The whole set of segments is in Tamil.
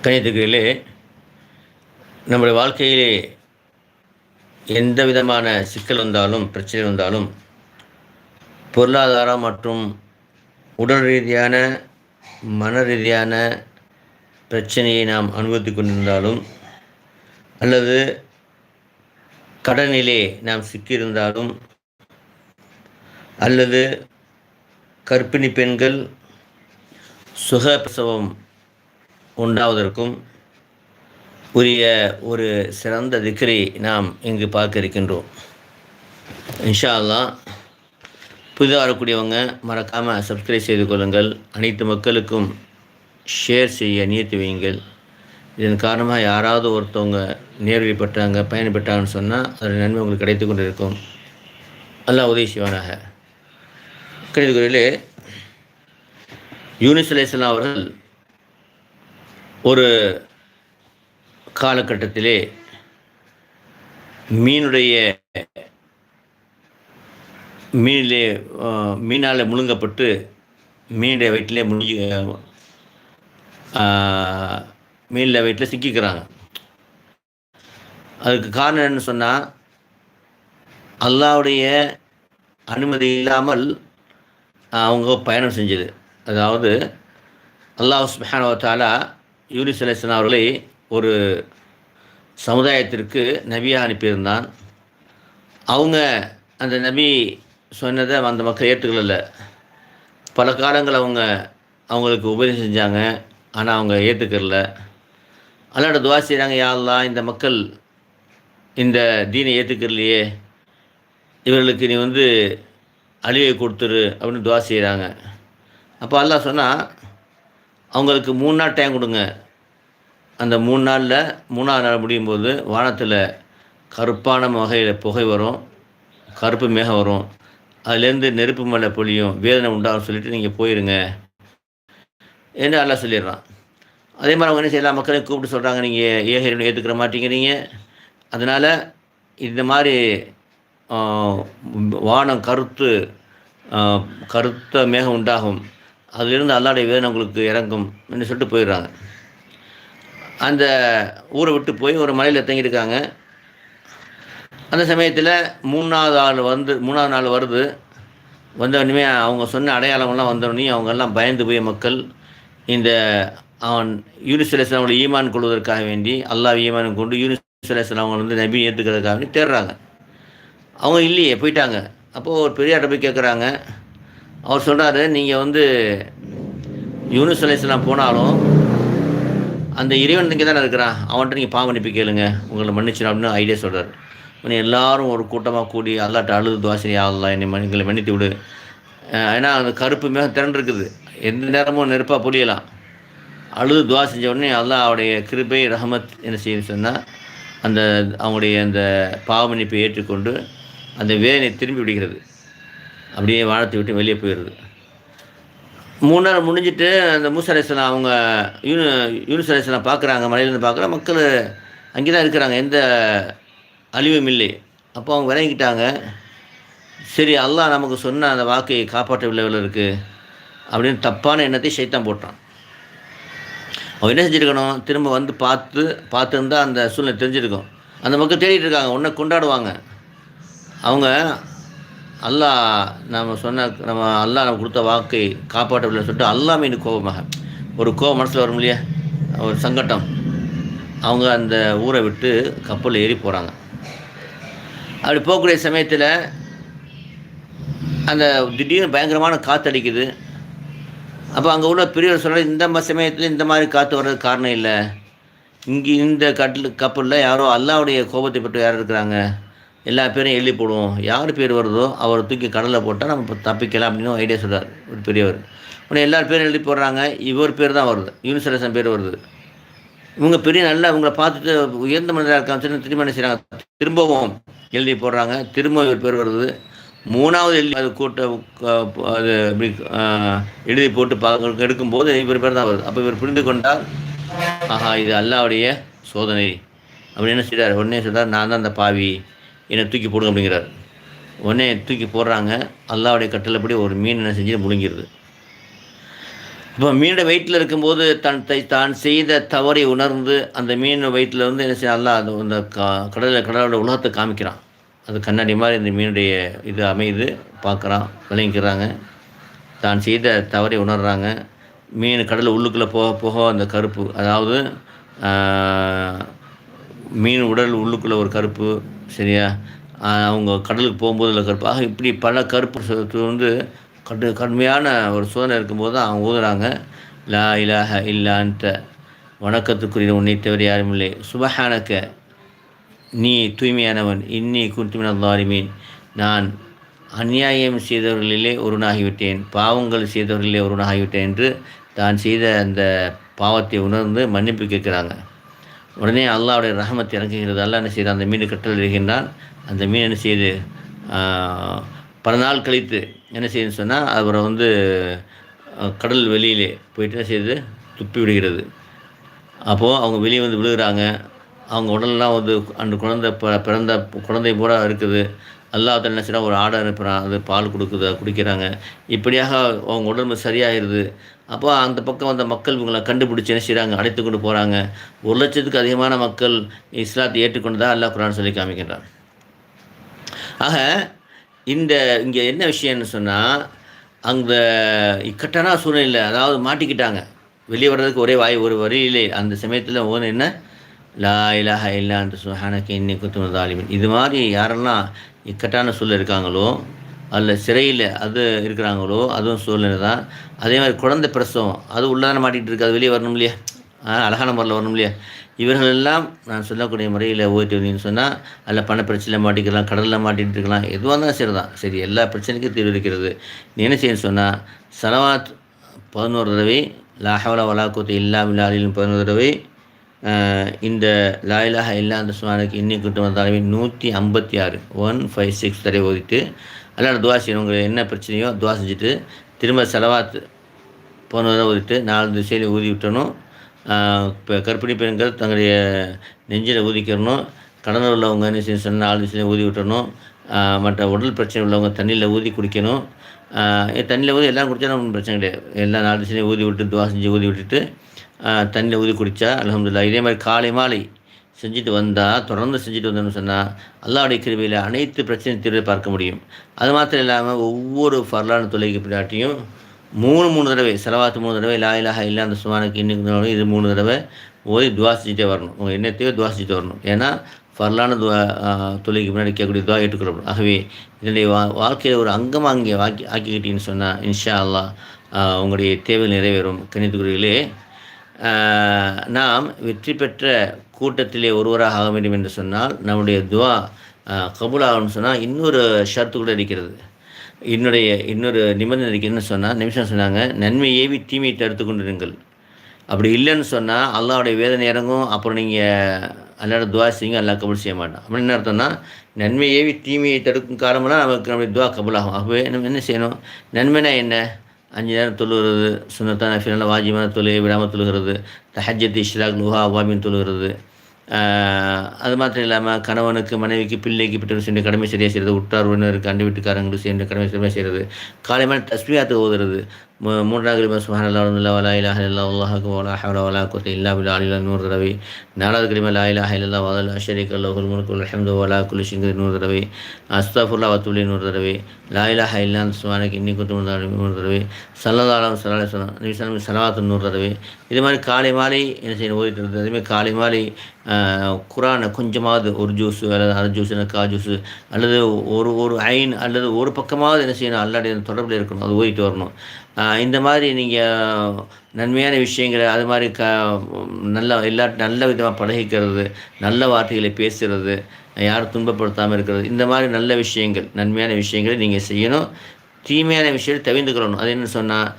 கணித்துகளிலே நம்முடைய வாழ்க்கையிலே எந்த விதமான சிக்கல் வந்தாலும் பிரச்சனை வந்தாலும் பொருளாதாரம் மற்றும் உடல் ரீதியான மன ரீதியான பிரச்சனையை நாம் அனுபவித்து கொண்டிருந்தாலும் அல்லது கடனிலே நாம் சிக்கியிருந்தாலும் அல்லது கர்ப்பிணி பெண்கள் சுகப்பிரசவம் உண்டாவதற்கும் உரிய ஒரு சிறந்த திக்ரி நாம் இங்கு பார்க்க இருக்கின்றோம் இன்ஷா அல்லா புதிதாக வரக்கூடியவங்க மறக்காமல் சப்ஸ்கிரைப் செய்து கொள்ளுங்கள். அனைத்து மக்களுக்கும் ஷேர் செய்ய நியத்து வையுங்கள். இதன் காரணமாக யாராவது ஒருத்தவங்க நேர்வழி பெற்றாங்க பயன்பெற்றாங்கன்னு சொன்னால் அதோட நன்மை உங்களுக்கு கிடைத்து கொண்டு இருக்கும் அல்லாஹ் உதவி செய்வானாக. கிடைத்துக்குறையிலே யூனிஸ் அலையாம் அவர்கள் ஒரு காலகட்டத்திலே மீனுடைய மீனிலே மீனால் முழுங்கப்பட்டு மீனுடைய வயிற்றிலே முழுங்கி மீனில் வயிற்றில் சிக்கிக்கிறாங்க. அதுக்கு காரணம் என்னன்னு சொன்னால் அல்லாவுடைய அனுமதி இல்லாமல் அவங்க பயணம் செஞ்சது. அதாவது அல்லாஹ் சுப்ஹானஹு யூனிஸ் அவர்களை ஒரு சமுதாயத்திற்கு நபியாக அனுப்பியிருந்தான். அவங்க அந்த நபி சொன்னதை அந்த மக்கள் ஏற்றுக்கல பல காலங்கள் அவங்க அவங்களுக்கு உபதேசம் செஞ்சாங்க. ஆனால் அவங்க ஏற்றுக்கல அல்லாட துவா செய்கிறாங்க யாரெல்லாம் இந்த மக்கள் இந்த தீனை ஏற்றுக்கலையே இவர்களுக்கு நீ வந்து அழிவை கொடுத்துரு அப்படின்னு துவா செய்கிறாங்க அப்போ அல்லாஹ் சொன்னால் அவங்களுக்கு மூணு நாள் டைம் கொடுங்க. அந்த மூணு நாளில் மூணாவது நாள் முடியும் போது வானத்தில் கருப்பான வகையில் புகை வரும். கருப்பு மேகம் வரும். அதுலேருந்து நெருப்பு மலை பொழியும் வேதனை உண்டாகும் சொல்லிட்டு நீங்கள் போயிருங்க. என்று எல்லாம் சொல்லிடுறான். அதே மாதிரி அவங்க என்ன செய்யலாம்? மக்களையும் கூப்பிட்டு சொல்கிறாங்க நீங்கள் ஏகரின் ஏற்றுக்கிற மாட்டேங்கிறீங்க. அதனால் இந்த மாதிரி வானம் கருத்து கருத்த மேகம் உண்டாகும். அதிலிருந்து அல்லாடைய வேதனை உங்களுக்கு இறங்கும் என்று சொல்லிட்டு போயிடுறாங்க. அந்த ஊரை விட்டு போய் ஒரு மலையில் தங்கியிருக்காங்க. அந்த சமயத்தில் மூணாவது ஆள் வந்து மூணாவது நாள் வருது. வந்தவொடனே அவங்க சொன்ன அடையாளமெல்லாம் வந்தோடனே அவங்கெல்லாம் பயந்து போய் மக்கள் இந்த அவன் யூனிஸ் அலையாமோட ஈமான் கொள்வதற்காக வேண்டி அல்லாஹ் ஈமான் கொண்டு யூனிஸ் அவங்க வந்து நபி ஏற்றுக்கிறதுக்காக வேண்டி தேடுறாங்க. அவங்க இல்லையே போயிட்டாங்க. அப்போது ஒரு பெரியார்ட்ட போய் கேட்குறாங்க அவர் சொல்கிறாரு நீங்கள் வந்து யூனிஸ் அலையாம் போனாலும் அந்த இறைவன் இங்கே தானே இருக்கிறான். அவன்கிட்ட நீங்கள் பாவம் மன்னிப்பு கேளுங்க. உங்களை மன்னிச்சிடும் அப்படின்னு ஐடியா சொல்கிறார் உன்னை எல்லாரும் ஒரு கூட்டமாக கூடி அல்லாட்ட அழுது துவாசனை ஆகலாம் என்னை மன்னி- எங்களை மன்னித்து விடு. ஏன்னா அந்த கருப்பு மேகம் திரண்டிருக்குது எந்த நேரமும் நெருப்பாக புரியலாம் அழுது துவா செஞ்ச உடனே அல்லாஹ் அவருடைய கிருபை ரஹமத் என்ன செய்யுன்னு சொன்னால் அந்த அவங்களுடைய அந்த பாவமன்னிப்பை ஏற்றுக்கொண்டு அந்த வேதனை திரும்பி விடுகிறது. அப்படியே வானத்தை விட்டு வெளியே போயிடுது. மூணு நாள் முடிஞ்சிட்டு அந்த மூசரேசனை அவங்க யூனு யூனிசரேசனை பார்க்குறாங்க மலையிலேருந்து பார்க்குற மக்கள் அங்கே தான் இருக்கிறாங்க எந்த அழிவும் இல்லை. அப்போ அவங்க விளங்கிக்கிட்டாங்க சரி அல்லாஹ் நமக்கு சொன்ன அந்த வாக்கையை காப்பாற்றவில்லை இருக்குது அப்படின்னு தப்பான எண்ணத்தை சைத்தான் போட்டான். அவன் என்ன செஞ்சுருக்கணும்? திரும்ப வந்து பார்த்து பார்த்துருந்தா அந்த சூழ்நிலை தெரிஞ்சிருக்கும். அந்த மக்கள் தேடிட்டு இருக்காங்க உன்னை கொண்டாடுவாங்க. அவங்க அல்லாஹ் நம்ம சொன்ன நம்ம அல்லாஹ் நம்ம கொடுத்த வாக்கை காப்பாற்றவில்லை சொல்லிட்டு அல்லாமே எனக்கு கோபமாக. ஒரு கோபம் மனசில் வரும் இல்லையா? ஒரு சங்கட்டம் அவங்க அந்த ஊரை விட்டு கப்பலில் ஏறி போகிறாங்க அப்படி போகக்கூடிய சமயத்தில் அந்த திடீர்னு பயங்கரமான காற்று அடிக்குது. அப்போ அங்கே உள்ள பெரியவர் சொல்கிற இந்த சமயத்தில் இந்த மாதிரி காற்று வர்றதுக்கு காரணம் இல்லை. இங்கே இந்த கட்டில் கப்பலில் யாரோ அல்லாவுடைய கோபத்தை பற்றி யார் இருக்கிறாங்க? எல்லா பேரும் எழுதி போடுவோம். யார் பேர் வருதோ அவரை தூக்கி கடலில் போட்டால் நம்ம இப்ப தப்பிக்கலாம் அப்படின்னு ஐடியா சொல்கிறார் ஒரு பெரியவர். உடனே எல்லார் பேரும் எழுதி போடுறாங்க. இவர் பேர் தான் வருது. யூனிசரசன் பேர் வருது. இவங்க பெரிய நல்லா இவங்களை பார்த்துட்டு உயர்ந்த மனிதராக இருக்காங்க திரும்ப என்ன செய்கிறாங்க திரும்பவும் எழுதி போடுறாங்க. திரும்ப இவர் பேர் வருது. மூணாவது எழுதி அது கூட்ட அது இப்படி எழுதி போட்டு பார்க்க எடுக்கும்போது இவர் பேர் தான் வருது. அப்போ இவர் புரிந்து கொண்டால் ஆஹா இது அல்லாவுடைய சோதனை. அப்படின்னு என்ன செய்கிறார் உடனே சொல்கிறார் நான் தான் அந்த பாவி. என்னை தூக்கி போடுங்க அப்படிங்கிறார். உடனே தூக்கி போடுறாங்க. அல்லாவுடைய கட்டளைப்படி ஒரு மீன் என்ன செஞ்சு முழுங்கிருது இப்போ மீனோட வயிற்றில் இருக்கும்போது தன் தை தான் செய்த தவறை உணர்ந்து அந்த மீன் வயிற்றில் வந்து என்ன செய்ய அல்லா அது அந்த க கடலில் கடலோட உலகத்தை காமிக்கிறான். அது கண்ணாடி மாதிரி இந்த மீனுடைய இது அமையுது. பார்க்குறான் விளங்கிக்கிறாங்க. தான் செய்த தவறை உணர்றாங்க. மீன் கடல் உள்ளுக்குள்ளே போக போக அந்த கருப்பு அதாவது மீன் உடல் உள்ளுக்குள்ளே ஒரு கருப்பு சரியா? அவங்க கடலுக்கு போகும்போது இல்லை கருப்பு. ஆக இப்படி பல கருப்பு வந்து கடு கடுமையான ஒரு சோதனை இருக்கும்போது தான் அவங்க ஊதுறாங்க. லா இலாஹ இல்லான்ட்ட வணக்கத்துக்குரிய உன்னை தவிர யாரும் இல்லை. சுபஹானக்க. நீ தூய்மையானவன். இன்னி குந்துமின் தாரிமீன் நான் அநியாயம் செய்தவர்களிலே ஒருவனாகிவிட்டேன். பாவங்கள் செய்தவர்களிலே ஒருவனாகிவிட்டேன் என்று தான் செய்த அந்த பாவத்தை உணர்ந்து மன்னிப்பு கேட்குறாங்க. உடனே அல்லாவுடைய ரஹமத் இறங்குகிறது. அல்லா என்ன செய்து அந்த மீன் கட்டல் இருக்கின்றான். அந்த மீன் என்ன செய்யுது பல நாள் கழித்து என்ன செய்யுதுன்னு சொன்னால் அவரை வந்து கடல் வெளியிலே போயிட்டு என்ன செய்யுது துப்பி விடுகிறது அப்போது அவங்க வெளியே வந்து விழுகிறாங்க. அவங்க உடலெல்லாம் வந்து அந்த குழந்தை ப- பிறந்த குழந்தை பூரா இருக்குது. அல்லாஹ் என்ன செய்யறான் ஒரு ஆடை அனுப்புகிறான் அது பால் கொடுக்குது குடிக்கிறாங்க. இப்படியாக அவங்க உடம்பு சரியாயிடுது அப்போ அந்த பக்கம் வந்த மக்கள் இவங்களை கண்டுபிடிச்சி என்ன செய்கிறாங்க அழைத்து கொண்டு போகிறாங்க ஒரு லட்சத்துக்கு அதிகமான மக்கள் இஸ்லாத்தை ஏற்றுக்கொண்டதா அல்லாஹ் குரான் சொல்லி காமிக்கின்றான். ஆக இந்த இங்கே என்ன விஷயம்னு சொன்னால் அந்த இக்கட்டான சூழ்நிலை அதாவது மாட்டிக்கிட்டாங்க. வெளியே வர்றதுக்கு ஒரே வாய் ஒரு வரியிலே அந்த சமயத்தில் ஒன்று என்ன? லா இலாஹ இல்லான்ட்டு சுஹானக்கு இன்னி குத்துமது ஆலிமின் இது மாதிரி யாரெல்லாம் இக்கட்டான சூழல் இருக்காங்களோ அதில் சிறையில் அது இருக்கிறாங்களோ அதுவும் சூழ்நிலை தான். அதே மாதிரி குழந்தை பிரசவம் அது உள்ளதான மாட்டிகிட்டு இருக்கு அது வெளியே வரணும் இல்லையா? அழகான முறையில் வரணும் இல்லையா? இவர்கள் எல்லாம் நான் சொல்லக்கூடிய முறையில் ஓய்ட்டு வந்தீங்கன்னு சொன்னால் அதில் பண பிரச்சனையில் மாட்டிக்கலாம் கடலில் மாட்டிகிட்டு இருக்கலாம் எதுவாக இருந்தாலும் சரி தான். சரி எல்லா பிரச்சனைக்கும் தீர்வு இருக்கிறது. நீ என்ன செய்யணும்னு சொன்னால் சலவாத் பதினோரு தடவை லாஹவலா வலாக்குத்து இல்லாமல் மில்லாலிலும் பதினோரு தடவை இந்த லாயிலாக இல்லா அந்த சுவானுக்கு இன்னி குட்டு வந்தாலுமே நூற்றி ஐம்பத்தி ஆறு. ஒன் ஃபைவ் சிக்ஸ் தடவை ஓதிட்டு அல்லாட துவா செய்யணும் உங்களுக்கு என்ன பிரச்சனையோ துவா செஞ்சுட்டு திரும்ப செலவாத்து போன தடவை ஊதிட்டு நாலு திசையில் ஊதி விட்டணும். இப்போ கற்பிணி பெண்கள் தங்களுடைய நெஞ்சில் ஊதிக்கிறணும் கடனில் உள்ளவங்க என்ன செய்ய சொன்னால் நாலு திசையில் ஊதி விட்டணும். மற்ற உடல் பிரச்சனை உள்ளவங்க தண்ணியில் ஊதி குடிக்கணும். தண்ணியில் ஊதி எல்லாம் குடித்தாலும் ஒன்றும் பிரச்சனை கிடையாது. எல்லா நாலு திசையிலையும் ஊதி விட்டு துவா செஞ்சு ஊதி விட்டுட்டு தண்ணியில் ஊதி குடித்தா அலமதுல்லா இதே மாதிரி காலை மாலை செஞ்சுட்டு வந்தால் தொடர்ந்து செஞ்சுட்டு வந்தோம்னு சொன்னால் அல்லாவுடைய கிருபையில் அனைத்து பிரச்சனையும் தீர்வை பார்க்க முடியும். அது மாத்திரம் இல்லாமல் ஒவ்வொரு வரலாறு தொலைக்கு பின்னாட்டியும் மூணு மூணு தடவை செலவாத்து மூணு தடவை லா இலாஹ இல்லா அந்த சுமானுக்கு இன்னைக்கு இது மூணு தடவை ஓதி துவா செஞ்சுட்டே வரணும். உங்கள் எண்ணத்தையோ துவா செஞ்சுட்டு வரணும். ஏன்னா வரலான துவா தொலைக்கு முன்னாடி கேட்கக்கூடிய துவா ஏற்றுக்கொள்ளப்படும். ஆகவே இதனுடைய வா வாழ்க்கையில் ஒரு அங்கமாக அங்கே வாக்கி ஆக்கிக்கிட்டீங்கன்னு சொன்னால் இன்ஷா அல்லாஹ் உங்களுடைய தேவை நிறைவேறும். கணித்துக்குறிகளே நாம் வெற்றி பெற்ற கூட்டத்திலே ஒருவராக ஆக வேண்டும் என்று சொன்னால் நம்முடைய துவா கபூலாகணும்னு சொன்னால் இன்னொரு ஷர்த்து கூட இருக்கிறது. என்னுடைய இன்னொரு நிபந்தனை இருக்குன்னு சொன்னால் நிமிஷம் சொன்னாங்க நன்மை ஏவி தீமையை தடுத்து கொண்டிருங்கள். அப்படி இல்லைன்னு சொன்னால் அல்லாவுடைய வேதனை இறங்கும். அப்புறம் நீங்கள் அல்லாட துவா செய்யுங்க அல்லா கபுல் செய்ய மாட்டான். அப்படின்னு என்ன அர்த்தம்னா நன்மை ஏவி தீமையை தடுக்கும் காரணம்னா நமக்கு நம்முடைய துவா கபுலாகும். அப்போ நம்ம என்ன செய்யணும்? நன்மைனா என்ன? அஞ்சு நேரம் தொழுகிறது சுனத்தான ஃபினால வாஜிமான தொழுகை விடாமல் தொழுகிறது தஹஜத் இஷ்ராக் நுஹா அவாமின் தொழுகிறது. அது மாத்திரம் இல்லாமல் கணவனுக்கு மனைவிக்கு பிள்ளைக்கு பெற்றோர் சென்று கடமை சரியாக செய்கிறது உற்றார் உறவினருக்கு அண்டை வீட்டுக்காரங்களுக்கு சேர்ந்து கடமை சரியாக செய்கிறது. காலை தஸ்மியாத்து ஓதுறது மூன்றாவது கலிமா சுஹான் அல்லா இல்லா வலா இலாஹ இல்லா அல்லாஹு வலா ஹவலா வலா குத்த இல்லா பில்லா அலிலா நூறு தடவை நாலாவது கலிமா லா இலாஹ இல்லா வதல் அஷரிக் அல்லாஹுல் முல்குல் அஹமது வலா குலி சிங்கு நூறு தடவை அஸ்தாஃபுல்லா வத்துலி நூறு தடவை லா இலாஹ இல்லா சுஹானுக்கு இன்னி குத்து நூறு தடவை சல்லதாலம் சலாலை சொன்னான் நிமிஷம் சலவாத்து நூறு தடவை இது மாதிரி காலை மாலை என்ன செய்யணும்? ஓதிட்டு இருந்தது அதேமாதிரி காலை மாலை குரானை கொஞ்சமாவது ஒரு ஜூஸு அல்லது அரை ஜூஸ் இல்லை கா ஜூஸு அல்லது ஒரு ஒரு ஐன் அல்லது ஒரு பக்கமாவது என்ன செய்யணும்? அல்லாடைய தொடர்பில் இருக்கணும். அது ஓதிட்டு வரணும். இந்த மாதிரி நீங்கள் நன்மையான விஷயங்களை அது மாதிரி க நல்ல எல்லா நல்ல விதமாக பழகிக்கிறது நல்ல வார்த்தைகளை பேசுகிறது யாரும் துன்பப்படுத்தாமல் இருக்கிறது இந்த மாதிரி நல்ல விஷயங்கள் நன்மையான விஷயங்களை நீங்கள் செய்யணும். தீமையான விஷயத்தை தவிர்த்துக்கிறணும் அது என்ன சொன்னால்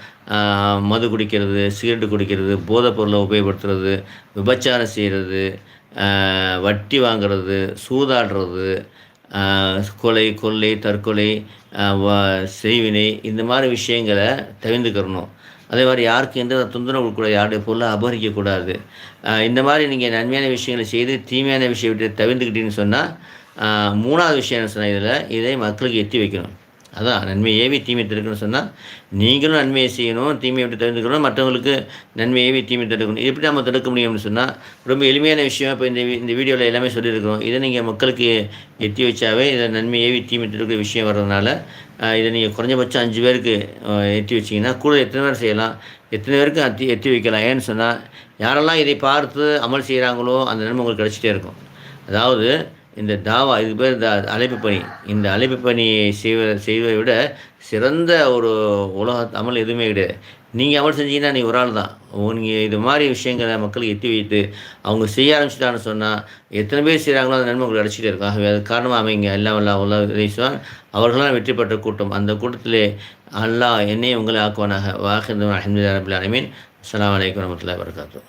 மது குடிக்கிறது சிகரெட்டு குடிக்கிறது போதைப் பொருளை உபயோகப்படுத்துறது விபச்சாரம் செய்கிறது வட்டி வாங்குறது சூதாடுறது கொலை கொள்ளை தற்கொலை செய்வினை இந்த மாதிரி விஷயங்களை தவிர்த்துக்கிறணும். அதே மாதிரி யாருக்கு எந்த தொந்தரவு கொடுக்கூடாது யாருடைய பொருளை அபகரிக்கக்கூடாது. இந்த மாதிரி நீங்கள் நன்மையான விஷயங்களை செய்து தீமையான விஷயத்தை தவிர்த்துக்கிட்டீங்கன்னு சொன்னால் மூணாவது விஷயம் என்ன சொன்னால் இதில் இதை மக்களுக்கு எத்தி வைக்கணும். அதான் நன்மை ஏவி தீமை தடுக்கணும்னு சொன்னால் நீங்களும் நன்மையை செய்யணும் தீமையை விட்டு தெரிஞ்சுக்கணும் மற்றவங்களுக்கு நன்மை ஏவி தீமை தடுக்கணும். எப்படி நம்ம தடுக்க முடியும்னு சொன்னால் ரொம்ப எளிமையான விஷயம் இப்போ இந்த இந்த வீடியோவில் எல்லாமே சொல்லியிருக்கிறோம். இதை நீங்கள் மக்களுக்கு எத்தி வச்சாவே இதை நன்மை ஏவி தீமை தடுக்கிற விஷயம் வர்றதுனால இதை நீங்கள் குறைஞ்சபட்சம் அஞ்சு பேருக்கு எட்டி வச்சிங்கன்னா கூட எத்தனை பேர் செய்யலாம் எத்தனை பேருக்கு அத்தி எத்தி வைக்கலாம்? ஏன்னு சொன்னால் யாரெல்லாம் இதை பார்த்து அமல் செய்கிறாங்களோ அந்த நன்மை உங்களுக்கு கிடச்சிட்டே இருக்கும். அதாவது இந்த தாவா இது பேர் இந்த அழைப்பு பணி. இந்த அழைப்பு பணியை செய்வ செய்வதை விட சிறந்த ஒரு உலக அமல் எதுவுமே கிடையாது. நீங்கள் அமல் செஞ்சீங்கன்னா நீ ஒரு ஆள் தான். நீங்கள் இது மாதிரி விஷயங்களை மக்களுக்கு எட்டி வைத்து அவங்க செய்ய ஆரம்பிச்சிட்டான்னு சொன்னால் எத்தனை பேர் செய்கிறாங்களோ அந்த நன்மை உங்களுக்கு அடிச்சுட்டே இருக்கும் ஆகவே அது காரணமாக அமைங்க. எல்லாம் வல்ல உலக அவர்களால் வெற்றி பெற்ற கூட்டம். அந்த கூட்டத்திலே அல்லாஹ் என்னையும் உங்களை ஆக்குவானாக. வாஹிந்து அஹமது ரபுல் அலமீன் அஸ்லாம் வலைக்கம் வரமத்துல வரகாத்தூர்